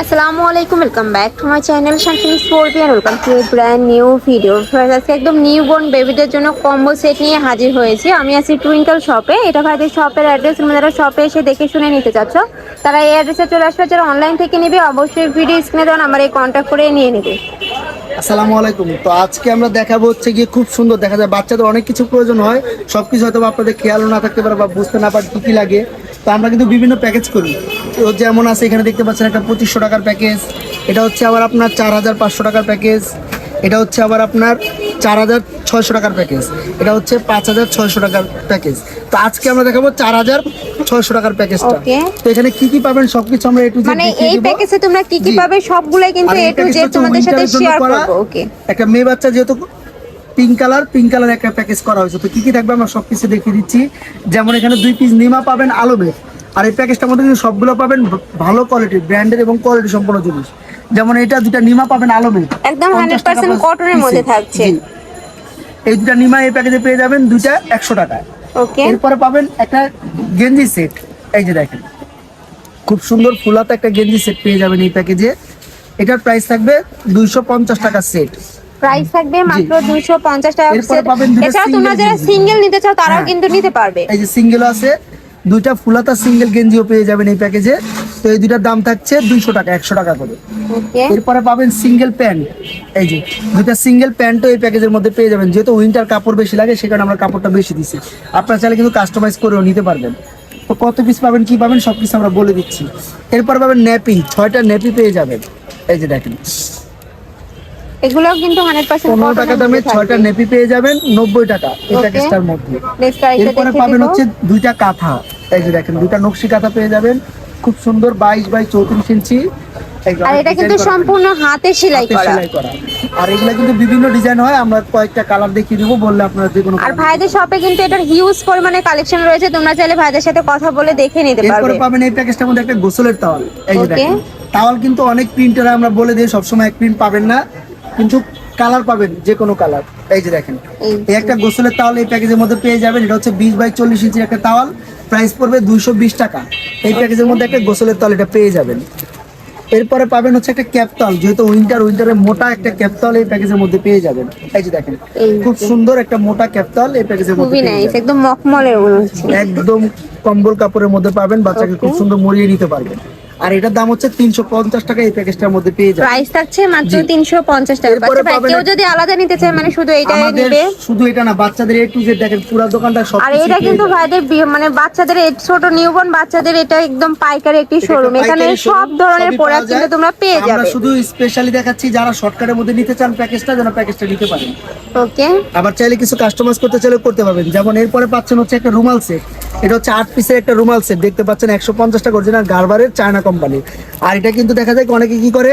আসসালামু আলাইকুম welcome back to my channel শান্তিনি স্পোর্টিয়ান welcome to brand new video আজকে একদম নিউ বোর্ন বেবিদের জন্য কম্বো সেট নিয়ে হাজির হয়েছি। আমি আছি টুইঙ্কল শপে এটা ভাইদের শপের অ্যাড্রেস তুমি যারা শপে এসে দেখে শুনে নিতে চাচ্ছ। তারা এই অ্যাড্রেসে চলে আসবে। যারা অনলাইন থেকে নেবে, অবশ্যই ভিডিও স্ক্রিনে দেওয়া নাম্বারে কন্ট্যাক্ট করে নিয়ে নেবে। আসসালামু আলাইকুম। তো আজকে আমরা দেখাবো হচ্ছে গিয়ে খুব সুন্দর, দেখা যায় বাচ্চাদের অনেক কিছু প্রয়োজন হয়। সব কিছু হয়তো আপনাদের খেয়ালও না থাকতে পারে বা বুঝতে না পারে কী কী লাগে। তো আমরা কিন্তু বিভিন্ন প্যাকেজ করি। তো যেমন আছে এখানে দেখতে পাচ্ছেন একটা পঁচিশশো টাকার প্যাকেজ এটা হচ্ছে আবার আপনার চার হাজার পাঁচশো টাকার প্যাকেজ এটা হচ্ছে আবার আপনার চার হাজার ছয়শো টাকার প্যাকেজ এটা হচ্ছে পাঁচ হাজার ছয়শো টাকার প্যাকেজ তো আজকে আমরা দেখাবো চার হাজার ছয়শো টাকার প্যাকেজটা. তো এখানে কি কি পাবেন সবকিছু আমরা একটু মানে এই প্যাকেজে তোমরা কি কি। পাবে সবগুলাই কিন্তু আর এ এই টু প্যাকেজটা জেড হচ্ছে তোমাদের সাথে শেয়ার করব ওকে। একটা মেয়ে বাচ্চা যেহেতু পিঙ্ক কালার পিঙ্ক কালার একটা প্যাকেজ করা হয়েছে। তো কি কি থাকবে আমরা সবকিছু দেখিয়ে দিচ্ছি। যেমন এখানে দুই পিস নিমা পাবেন আলোবের আর এই প্যাকেজটার মধ্যে কিন্তু সবগুলো পাবেন ভালো কোয়ালিটির ব্র্যান্ডের এবং কোয়ালিটি সম্পন্ন জিনিস। যেমন এটা দুটা নিমা পাবেন আলোবের একদম 100% কটনের মধ্যে থাকছে। এই দুটা নিমা এই প্যাকেজে পেয়ে যাবেন দুইটা একশো টাকা ওকে। এরপরে পাবেন একটা গেঞ্জি সেট এই যে দেখেন। খুব সুন্দর ফুলাতে একটা গেঞ্জি সেট পেয়ে যাবেন এই প্যাকেজে এটার প্রাইস থাকবে দুইশো পঞ্চাশ টাকা সেট প্রাইস থাকবে মাত্র 250 টাকা এছাড়া তোমরা যারা সিঙ্গেল নিতে চাও তারাও হ্যাঁ। কিন্তু নিতে পারবে। এই যে সিঙ্গেল আছে দুইটা ফুলাতা সিঙ্গেল গেঞ্জিও পেয়ে যাবেন এই প্যাকেজে তো এই দুইটার দাম থাকছে দুইশো টাকা একশো টাকা করে। এরপরে পাবেন সিঙ্গেল প্যান্ট এই যে দুইটা সিঙ্গেল প্যান্টও এই প্যাকেজের মধ্যে পেয়ে যাবেন। যেহেতু উইন্টার কাপড় বেশি লাগে সেখানে আমরা কাপড়টা বেশি দিছি আপনারা চাইলে কিন্তু কাস্টমাইজ করেও নিতে পারবেন। তো কত পিস পাবেন কি পাবেন সব কিছু আমরা বলে দিচ্ছি। এরপর পাবেন ন্যাপি ছয়টা ন্যাপি পেয়ে যাবেন। এই যে দেখেন। এগুলো কিন্তু 100% পনেরো টাকা দামে ছয়টা নেপি পেয়ে যাবেন নব্বই টাকা এই Okay. প্যাকেজটার মধ্যে। এরপরে পাবেন হচ্ছে দুইটা কাঁথা। এই যে দেখেন দুইটা নকশি কাঁথা পেয়ে যাবেন। খুব সুন্দর বাইশ বাই চৌত্রিশ ইঞ্চি। আর এটা কিন্তু সম্পূর্ণ হাতে সেলাই করা। আর এগুলা কিন্তু বিভিন্ন ডিজাইন হয় আমরা কয়েকটা কালার দেখিয়ে দেবো বললে আপনারা যে কোনো আর ভাইদের শপে কিন্তু এটার হিউজ পরিমাণে কালেকশন রয়েছে তোমরা চাইলে ভাইদের সাথে কথা বলে দেখে নিতে এরপরে পারবে পাবেন এই প্যাকেজটার মধ্যে একটা গোসলের তাওয়াল। এই যে দেখেন তাওয়াল কিন্তু অনেক প্রিন্টার আমরা বলে দিই সবসময় এক প্রিন্ট পাবেন না। কিন্তু কালার পাবেন যে কোনো কালার এই যে দেখেন। এই একটা গোসলের তাওয়াল এই প্যাকেজের মধ্যে পেয়ে যাবেন। এটা হচ্ছে বিশ বাই চল্লিশ ইঞ্চির একটা তাওয়াল প্রাইস পড়বে দুইশো বিশ টাকা। এই প্যাকেজের মধ্যে একটা গোসলের তাওয়াল এটা পেয়ে যাবেন। এরপরে পাবেন হচ্ছে একটা ক্যাপতাল যেহেতু উইন্টার উইন্টারে মোটা একটা ক্যাপতাল এই প্যাকেজের মধ্যে পেয়ে যাবেন। এই যে দেখেন খুব সুন্দর একটা মোটা ক্যাপতাল এই প্যাকেজের মধ্যে। একদম মখমলের একদম কম্বল কাপড়ের মধ্যে পাবেন বাচ্চাকে খুব সুন্দর মরিয়ে নিতে পারবেন। আর এটার দাম হচ্ছে তিনশো পঞ্চাশ টাকা এই প্যাকেজটার মধ্যে পেয়ে যাবেন প্রাইস থাকছে মাত্র জি। 350 টাকা। আচ্ছা ভাই কেউ যদি আলাদা নিতে চায় মানে শুধু এইটাই নেবে? শুধু এটা না বাচ্চাদের একটু যে দেখেন পুরো দোকানটা সব আর এটা কিন্তু ভাইদের মানে বাচ্চাদের ছোট নিউবর্ন বাচ্চাদের এটা একদম পাইকারি একটি শোরুম এখানে সব ধরনের প্রোডাক্ট কিন্তু তোমরা পেয়ে যাবে। আমরা শুধু স্পেশালি দেখাচ্ছি যারা শর্টকাটের মধ্যে নিতে চান প্যাকেজটা যেন প্যাকেজটা নিতে পারেন। ওকে আবার চাইলে কিছু কাস্টমাইজ করতে চাইলে করতে পারবেন। যেমন এরপরে পাচ্ছেন হচ্ছে একটা রুমাল সেট এটা হচ্ছে আট পিসের একটা রুমাল সেট দেখতে পাচ্ছেন একশো পঞ্চাশ টাকা অরিজিনাল গারবারের চায়না কোম্পানি আর এটা কিন্তু দেখা যায় অনেকে কি করে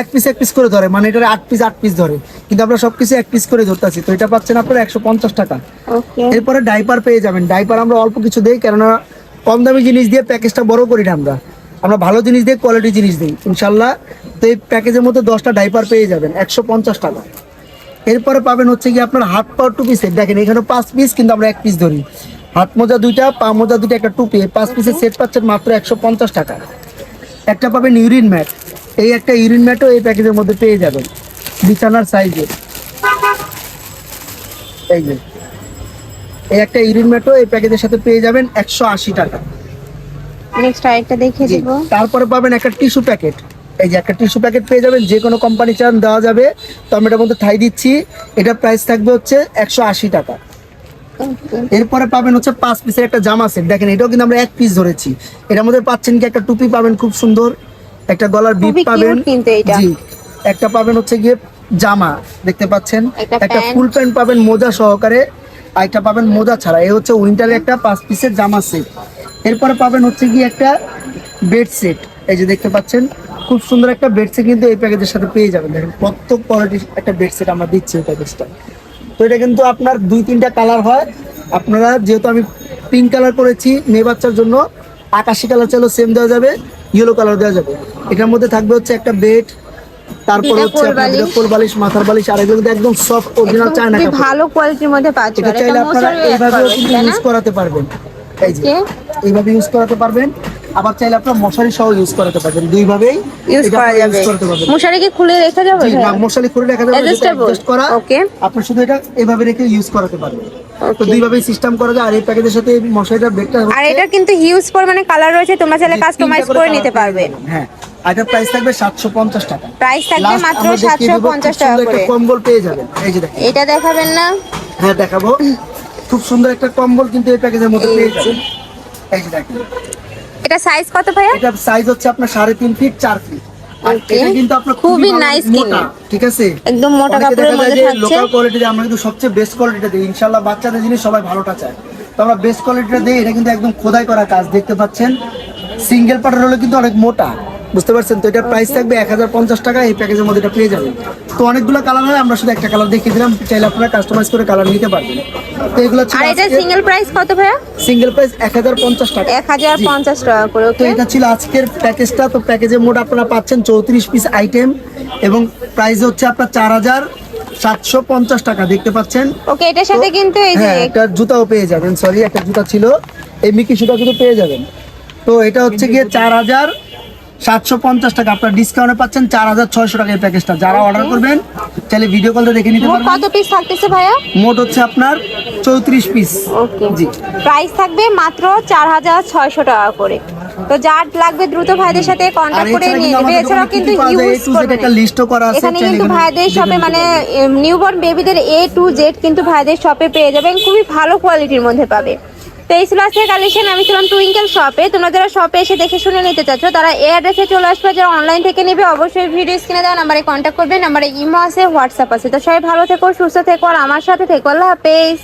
এক পিস এক পিস করে ধরে। মানে এটা আট পিস আট পিস ধরে। কিন্তু আমরা সবকিছু এক পিস করে ধরতেছি তো এটা পাচ্ছেন আপনারা একশো পঞ্চাশ টাকা এরপরে ডাইপার পেয়ে যাবেন। ডাইপার আমরা অল্প কিছু দেই কেননা কম দামি জিনিস দিয়ে প্যাকেজটা বড় করি না আমরা। আমরা ভালো জিনিস দিয়ে কোয়ালিটি জিনিস দিই ইনশাল্লাহ। তো এই প্যাকেজের মধ্যে দশটা ডাইপার পেয়ে যাবেন একশো পঞ্চাশ টাকা এরপরে পাবেন হচ্ছে কি আপনার হাফ পাওয়ার টু পিসের দেখেন এখানে পাঁচ পিস কিন্তু আমরা এক পিস ধরি। হাত মোজা দুইটা পা মোজা দুইটা একটা টুপি। পাঁচ পিসের সেট পাচ্ছেন মাত্র একশো পঞ্চাশ টাকা। একটা পাবেন ইউরিন ম্যাট এই একটা ইউরিন ম্যাটও এই প্যাকেজের মধ্যে পেয়ে যাবেন। বিছানার সাইজে এই যে। এই একটা ইউরিন ম্যাটও এই প্যাকেজের সাথে পেয়ে যাবেন একশো আশি টাকা। নেক্সট আরেকটা। তারপরে পাবেন একটা টিস্যু প্যাকেট এই যে একটা টিস্যু প্যাকেট পেয়ে যাবেন যে কোনো কোম্পানি চান দেওয়া যাবে। তো আমি এটার মধ্যে থাই দিচ্ছি। এটা প্রাইস থাকবে হচ্ছে একশো আশি টাকা। এরপরে পাবেন হচ্ছে পাঁচ পিসের একটা জামা সেট দেখেন এটাও কিন্তু আমরা এক পিস ধরেছি। এটার মধ্যে পাচ্ছেন কি একটা টুপি পাবেন খুব সুন্দর। একটা গলার বিপ পাবেন। জি একটা পাবেন হচ্ছে গিয়ে জামা দেখতে পাচ্ছেন? একটা একটা ফুল প্যান্ট পাবেন মোজা সহকারে আর একটা পাবেন মোজা ছাড়া। এই হচ্ছে উইন্টারের একটা পাঁচ পিসের জামা সেট এরপরে পাবেন হচ্ছে গিয়ে একটা বেড সেট এই যে দেখতে পাচ্ছেন খুব সুন্দর একটা বেড সেট কিন্তু এই প্যাকেজের সাথে পেয়ে যাবেন। দেখেন কত কোয়ালিটির একটা বেড সেট আমরা দিচ্ছি এই প্যাকেজটা তো এটা কিন্তু আপনার দুই তিনটা কালার হয়। আপনারা যেহেতু আমি পিঙ্ক কালার করেছি মেয়ে বাচ্চার জন্য আকাশি কালার চাইলেও সেম দেওয়া যাবে ইয়েলো কালার দেওয়া যাবে। এটার মধ্যে থাকবে হচ্ছে একটা বেড তারপরে হচ্ছে বালিশ। কোল বালিশ মাথার বালিশ আর এগুলো একদম সফট অরিজিনাল একদম চায়না কাপড়। ভালো কোয়ালিটির মধ্যে পাচ্ছ এটা চাইলে আপনারা এইভাবেও কিন্তু ইউজ করাতে পারবেন। এই যে এইভাবে ইউজ করাতে পারবেন। আবার চাইলে আপনার মশারি সহ ইউজ করাতে পারবেন দুইভাবেই। ইউজ করা যাবে। মশারি কি খুলে রেখে যাবে জি, না, মশারি খুলে রাখা যাবে adjust করা। Okay. আপনি শুধু এটা এভাবে রেখে ইউজ করাতে পারবেন। তো. দুইভাবে সিস্টেম করা যায়। আর এই প্যাকেজের সাথে মশারিটা বেডটা আর এটা কিন্তু হিউজ পরিমাণে কালার রয়েছে। তোমরা চাইলে কাস্টমাইজ করে নিতে পারবে। হ্যাঁ। এটার প্রাইস থাকবে সাতশো পঞ্চাশ টাকা। প্রাইস থাকবে মাত্র আমরা দেখিয়ে সাতশো দেবো, খুব পঞ্চাশ টাকা সুন্দর একটা কম্বল পেয়ে যাবেন। এই যে দেখেন। এটা দেখাবেন না? হ্যাঁ দেখাবো। খুব সুন্দর একটা কম্বল কিন্তু এই প্যাকেজের মধ্যে পেয়ে যাবেন। এই যে দেখেন। এটা সাইজ কত ভাইয়া? এটা সাইজ হচ্ছে আপনার সাড়ে তিন ফিট 4 ফিট আর এটা কিন্তু আপনার খুবই নাইস ঠিক আছে? একদম মোটা কাপড়ের মধ্যে থাকছে। লোকাল কোয়ালিটিতে আমরা কিন্তু সবচেয়ে বেস্ট কোয়ালিটিটা দিই। ইনশাআল্লাহ বাচ্চাদের জিনিস সবাই ভালোটা চায় তো আমরা বেস্ট কোয়ালিটিটা দেই এটা কিন্তু একদম খোদাই করা কাজ। দেখতে পাচ্ছেন? সিঙ্গেল পাটার হলে কিন্তু অনেক মোটা। বুঝতে পারছেন? তো এটার প্রাইস থাকবে এক হাজার পঞ্চাশ টাকা এই প্যাকেজের মধ্যে এটা পেয়ে যাবেন। তো অনেকগুলো কালার হয় আমরা শুধু একটা কালার দেখিয়ে দিলাম চাইলে আপনারা কাস্টমাইজ করে কালার নিতে পারবেন। তো এগুলো আর এটা সিঙ্গেল প্রাইস কত ভাইয়া? সিঙ্গেল প্রাইস এক হাজার পঞ্চাশ টাকা। এক হাজার পঞ্চাশ টাকা করে তো এটা ছিল আজকের প্যাকেজটা তো প্যাকেজের মোট আপনারা পাচ্ছেন চৌত্রিশ পিস আইটেম এবং প্রাইস হচ্ছে আপনার চার হাজার সাতশো পঞ্চাশ টাকা দেখতে পাচ্ছেন? ওকে এটার সাথে কিন্তু এই যে হ্যাঁ একটা জুতাও পেয়ে যাবেন সরি একটা জুতা ছিল এই মিকি জুতা কিন্তু পেয়ে যাবেন। তো এটা হচ্ছে গিয়ে চার হাজার সাতশো পঞ্চাশ টাকা। আপনার ডিসকাউন্টে পাচ্ছেন চার হাজার ছয়শো টাকা এই প্যাকেজটা যারা অর্ডার করবেন চাইলে ভিডিও কলটা দেখে নিতে পারবেন। কত পিস থাকতেছে ভাইয়া? মোট হচ্ছে আপনার চৌত্রিশ পিস ওকে জি। প্রাইস থাকবে মাত্র চার হাজার ছয়শো টাকা করে। তো যার লাগবে দ্রুত ভাইদের সাথে কন্ট্যাক্ট করে নিয়ে নেবে। এছাড়াও কিন্তু ইউজ একটা লিস্টও করা আছে এখানে কিন্তু ভাইদের শপে মানে নিউবর্ন বেবিদের এ টু জেড কিন্তু ভাইদের শপে পেয়ে যাবেন। খুবই ভালো কোয়ালিটির মধ্যে পাবে। তো এই ছিল আজকে কালেকশন আমি ছিলাম টুইঙ্কেল শপে তোমরা যারা শপে এসে দেখে শুনে নিতে চাচ্ছ, তারা এই অ্যাড্রেসে চলে আসবে। যারা অনলাইন থেকে নেবে, অবশ্যই ভিডিও স্ক্রিনে দেওয়া নাম্বারে কন্ট্যাক্ট করবে। নাম্বারে ইমো আছে হোয়াটসঅ্যাপ আছে। তো সবাই ভালো থেকো, সুস্থ থেকো, আর আমার সাথে থেকো। আল্লাহ হাফেজ।